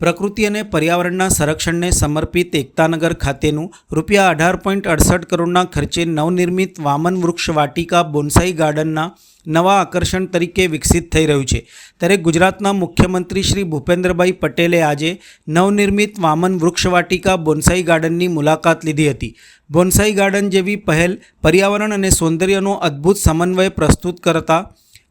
પ્રકૃતિ અને પર્યાવરણના સંરક્ષણને સમર્પિત એકતાનગર ખાતેનું રૂપિયા અઢાર પોઈન્ટ અડસઠ કરોડના ખર્ચે નવનિર્મિત વામન વૃક્ષ વાટિકા બોન્સાઈ ગાર્ડનના નવા આકર્ષણ તરીકે વિકસિત થઈ રહ્યું છે. ત્યારે ગુજરાતના મુખ્યમંત્રી શ્રી ભૂપેન્દ્રભાઈ પટેલે આજે નવનિર્મિત વામન વૃક્ષ વાટિકા બોન્સાઈ ગાર્ડનની મુલાકાત લીધી હતી. બોન્સાઈ ગાર્ડન જેવી પહેલ પર્યાવરણ અને સૌંદર્યનો અદ્ભુત સમન્વય પ્રસ્તુત કરતા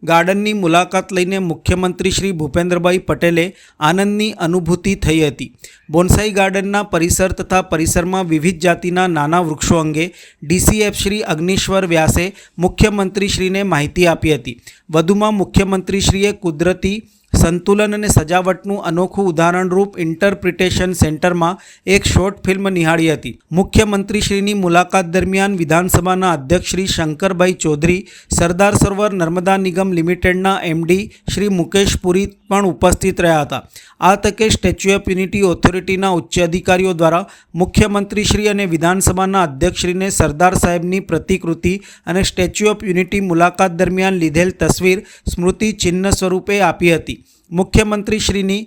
ગાર્ડનની મુલાકાત લઈને મુખ્યમંત્રી શ્રી ભૂપેન્દ્રભાઈ પટેલે આનંદની અનુભૂતિ થઈ હતી. બોન્સાઈ ગાર્ડનના પરિસર તથા પરિસરમાં વિવિધ જાતિના નાના વૃક્ષો અંગે ડીસીએફ શ્રી અગ્નિશ્વર વ્યાસે મુખ્યમંત્રીશ્રીને માહિતી આપી હતી. વધુમાં મુખ્યમંત્રીશ્રીએ કુદરતી સંતુલન અને સજાવટનું અનોખું ઉદાહરણરૂપ ઇન્ટરપ્રિટેશન સેન્ટરમાં એક શોર્ટ ફિલ્મ નિહાળી હતી. મુખ્યમંત્રીશ્રીની મુલાકાત દરમિયાન વિધાનસભાના અધ્યક્ષ શ્રી શંકરભાઈ ચૌધરી, સરદાર સરોવર નર્મદા નિગમ લિમિટેડના એમડી શ્રી મુકેશ પુરી પણ ઉપસ્થિત રહ્યા હતા. આ તકે સ્ટેચ્યુ ઓફ યુનિટી ઓથોરિટીના ઉચ્ચ અધિકારીઓ દ્વારા મુખ્યમંત્રીશ્રી અને વિધાનસભાના અધ્યક્ષશ્રીને સરદાર સાહેબની પ્રતિકૃતિ અને સ્ટેચ્યુ ઓફ યુનિટી મુલાકાત દરમિયાન લીધેલ તસવીર સ્મૃતિ ચિહ્ન સ્વરૂપે આપી હતી. મુખ્યમંત્રીશ્રીની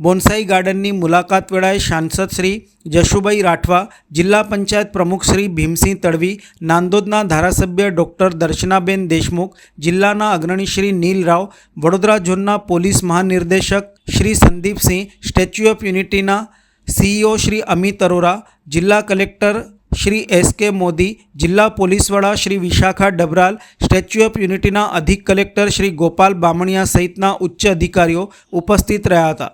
બોન્સાઈ ગાર્ડનની મુલાકાત વેળાએ સાંસદ શ્રી જશુભાઈ રાઠવા, જિલ્લા પંચાયત પ્રમુખ શ્રી ભીમસિંહ તડવી, નાંદોદના ધારાસભ્ય ડૉક્ટર દર્શનાબેન દેશમુખ, જિલ્લાના અગ્રણી શ્રી નીલ રાવ, વડોદરા ઝોનના પોલીસ મહાનિર્દેશક શ્રી સંદીપસિંહ, સ્ટેચ્યુ ઓફ યુનિટીના સીઈઓ શ્રી અમિત અરોરા, જિલ્લા collector Shri S K Modi, જિલ્લા પોલીસ વડા શ્રી વિશાખા ડબરાલ, સ્ટેચ્યુ ઓફ યુનિટીના અધિક કલેક્ટર શ્રી ગોપાલ બામણિયા સહિતના ઉચ્ચ અધિકારીઓ ઉપસ્થિત રહ્યા હતા.